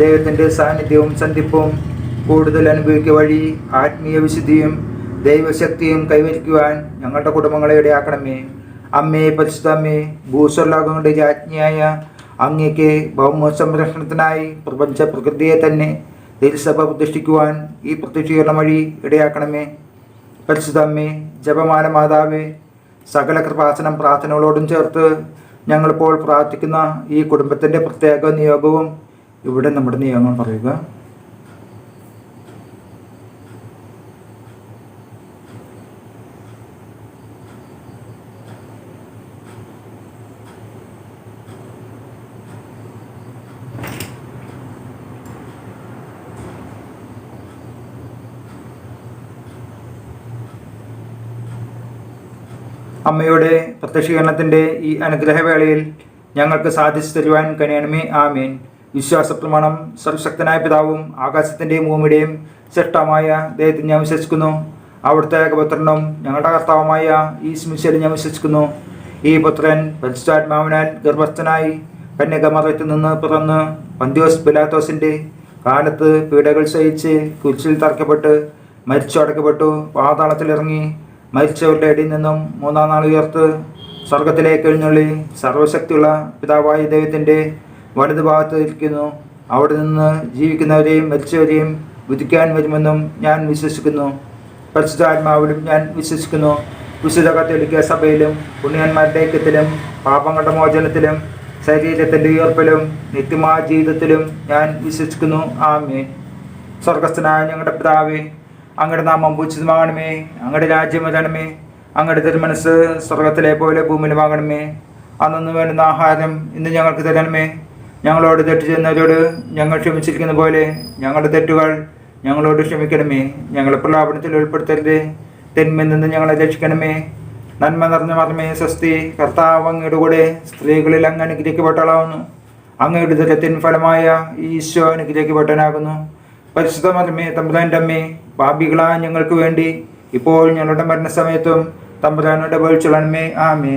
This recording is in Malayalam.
ദൈവത്തിന്റെ സാന്നിധ്യവും സന്ധിപ്പും കൂടുതൽ അനുഭവിക്കുക വഴി ആത്മീയ വിശുദ്ധിയും ദൈവശക്തിയും കൈവരിക്കുവാൻ ഞങ്ങളുടെ കുടുംബങ്ങളെ ഇടയാക്കണമേ. അമ്മേ പരിശുദ്ധ അമ്മേ ഭൂസ്വർലോകങ്ങളുടെ രാജ്ഞിയായ അങ്ങേക്ക് ഭൗമ സംരക്ഷണത്തിനായി പ്രപഞ്ച പ്രകൃതിയെ തന്നെ തിരുസഭ പ്രതിഷ്ഠിക്കുവാൻ ഈ പ്രത്യക്ഷീകരണം വഴി ഇടയാക്കണമേ. പരിശുദ്ധ അമ്മേ ജപമാല മാതാവേ സകല കൃപാസനം പ്രാർത്ഥനകളോടും ചേർത്ത് ഞങ്ങളിപ്പോൾ പ്രാർത്ഥിക്കുന്ന ഈ കുടുംബത്തിന്റെ പ്രത്യേക നിയോഗവും ഇവിടെ നമ്മുടെ നിയമങ്ങൾ പറയുക. അമ്മയുടെ പ്രത്യക്ഷീകരണത്തിന്റെ ഈ അനുഗ്രഹവേളയിൽ ഞങ്ങൾക്ക് സാധിച്ചു തരുവാൻ കഴിയണമേ ആമേൻ. വിശ്വാസ പ്രമാണം സർവശക്തനായ പിതാവും ആകാശത്തിന്റെയും ഭൂമിയുടെയും ശ്രേഷ്ഠമായ ദൈവത്തിൽ ഞാൻ വിശ്വസിക്കുന്നു. അവിടുത്തെ ഏകപുത്രനും ഞങ്ങളുടെ കർത്താവുമായ ഈ സ്മിശയിൽ ഞാൻ വിശ്വസിക്കുന്നു. ഈ പുത്രൻ പരിശുദ്ധാത്മാവിനാൽ ഗർഭസ്ഥനായി കന്യകമറത്തിൽ നിന്ന് പിറന്ന് പന്തിയോസ് പിലാത്തോസിന്റെ കാലത്ത് പീഡകൾ സഹിച്ച് കുരിശിൽ തറക്കപ്പെട്ട് മരിച്ചു അടക്കപ്പെട്ടു പാതാളത്തിലിറങ്ങി മരിച്ചവരുടെ ഇടയിൽ നിന്നും മൂന്നാം നാൾ ഉയർത്ത് സ്വർഗത്തിലേക്ക് എഴുന്നള്ളി സർവശക്തിയുള്ള പിതാവായ ദൈവത്തിന്റെ വലതു ഭാഗത്ത് ഇരിക്കുന്നു അവിടെ നിന്ന് ജീവിക്കുന്നവരെയും മരിച്ചവരെയും വിധിക്കാൻ വരുമെന്നും ഞാൻ വിശ്വസിക്കുന്നു. പരിശുദ്ധാത്മാവിലും ഞാൻ വിശ്വസിക്കുന്നു. വിശുദ്ധ കത്തോലിക്ക സഭയിലും പുണ്യന്മാരുടെ ഐക്യത്തിലും പാപങ്ങളുടെ മോചനത്തിലും ശരീരത്തിന്റെ ഉയർപ്പിലും നിത്യമായ ജീവിതത്തിലും ഞാൻ വിശ്വസിക്കുന്നു. ആമേ സ്വർഗസ്ഥനായ ഞങ്ങളുടെ പിതാവേ അങ്ങയുടെ നാമം പൂജിതമാകണമേ. അങ്ങയുടെ രാജ്യം വരണമേ. അങ്ങയുടെ തിരുമനസ് സ്വർഗത്തിലെ പോലെ ഭൂമിയിലുമാകണമേ അന്നു വേണ്ടുന്ന ആഹാരം ഇന്ന് ഞങ്ങൾക്ക് തരണമേ. ഞങ്ങളോട് തെറ്റ് ചെയ്യുന്നവരോട് ഞങ്ങൾ ക്ഷമിച്ചിരിക്കുന്ന പോലെ ഞങ്ങളുടെ തെറ്റുകൾ ഞങ്ങളോട് ക്ഷമിക്കണമേ. ഞങ്ങളെ പ്രലാപനത്തിൽ ഉൾപ്പെടുത്തരുത്. തെന്മയിൽ നിന്ന് ഞങ്ങളെ രക്ഷിക്കണമേ. നന്മ നിറഞ്ഞ മർമ്മേ സ്വസ്തി കർത്താവ് അങ്ങയുടെ കൂടെ സ്ത്രീകളിൽ അങ്ങ് അനുഗ്രഹിക്കപ്പെട്ടളാവുന്നു അങ്ങയുടെ ദുരത്തിൻ ഫലമായ ഈശോ അനുഗ്രഹിക്കപ്പെട്ടനാകുന്നു പരിശുദ്ധ മർമ്മേ തമ്പുരാന്റെ അമ്മേ പാപികളായ ഞങ്ങൾക്ക് വേണ്ടി ഇപ്പോൾ ഞങ്ങളുടെ മരണസമയത്തും തമ്പുരാനോട് വീഴ്ചളണമേ ആമേ